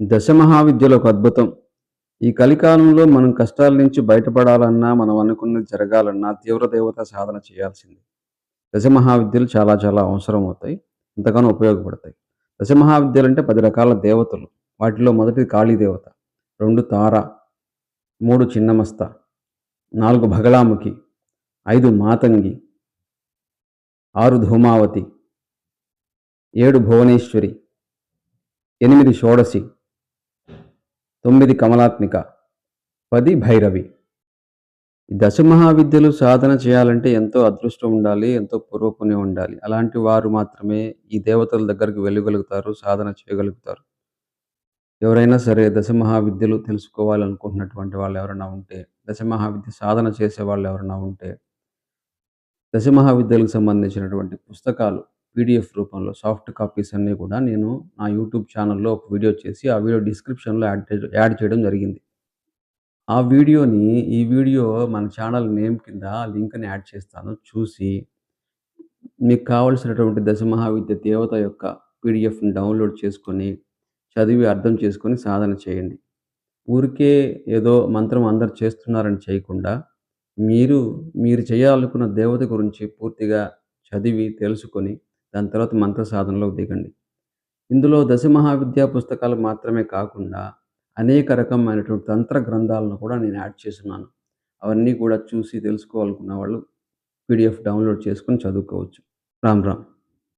దశ మహావిద్యలు ఒక అద్భుతం. ఈ కలికాలంలో మనం కష్టాల నుంచి బయటపడాలన్నా, మనం అనుకున్నది జరగాలన్నా తీవ్ర దేవత సాధన చేయాల్సింది దశ మహావిద్యలు చాలా చాలా అవసరమవుతాయి. ఎంతగానో ఉపయోగపడతాయి. దశ మహావిద్యలంటే 10 రకాల దేవతలు. వాటిలో మొదటిది కాళీ దేవత, 2 తార, మూడు చిన్నమస్త, నాలుగు భగలాముఖి ఐదు మాతంగి, ఆరు ధూమావతి, ఏడు భువనేశ్వరి, ఎనిమిది షోడసి తొమ్మిది కమలాత్మిక, పది భైరవి. ఈ దశ మహావిద్యలు సాధన చేయాలంటే ఎంతో అదృష్టం ఉండాలి. ఎంతో పూర్వపుణ్యం ఉండాలి. అలాంటి వారు మాత్రమే ఈ దేవతల దగ్గరికి వెళ్ళగలుగుతారు. సాధన చేయగలుగుతారు. ఎవరైనా సరే దశ మహావిద్యలు తెలుసుకోవాలనుకుంటున్నటువంటి వాళ్ళు ఎవరైనా ఉంటే, దశ మహావిద్య సాధన చేసేవాళ్ళు ఎవరైనా ఉంటే, దశ మహావిద్యలకు సంబంధించినటువంటి పుస్తకాలు పీడిఎఫ్ రూపంలో సాఫ్ట్ కాపీస్ అన్నీ కూడా నేను నా యూట్యూబ్ ఛానల్‌లో ఒక వీడియో చేసి, ఆ వీడియో డిస్క్రిప్షన్‌లో యాడ్ యాడ్ చేయడం జరిగింది. ఆ వీడియోని ఈ వీడియో మన ఛానల్ నేమ్ కింద లింక్‌ని యాడ్ చేస్తాను. చూసి మీకు కావలసినటువంటి దశమహావిద్య దేవత యొక్క పీడిఎఫ్‌ని డౌన్‌లోడ్ చేసుకొని, చదివి అర్థం చేసుకొని సాధన చేయండి. ఊరికే ఏదో మంత్రం అందరు చేస్తున్నారని చేయకుండా, మీరు మీరు చేయాలనుకున్న దేవత గురించి పూర్తిగా చదివి, తెలుసుకొని, దాని తర్వాత మంత్ర సాధనలోకి దిగండి. ఇందులో దశ మహావిద్యా పుస్తకాలు మాత్రమే కాకుండా, అనేక రకమైనటువంటి తంత్ర గ్రంథాలను కూడా నేను యాడ్ చేస్తున్నాను అవన్నీ కూడా చూసి తెలుసుకోవాలనుకున్న వాళ్ళు పీడిఎఫ్ డౌన్‌లోడ్ చేసుకొని చదువుకోవచ్చు. రామ్ రామ్.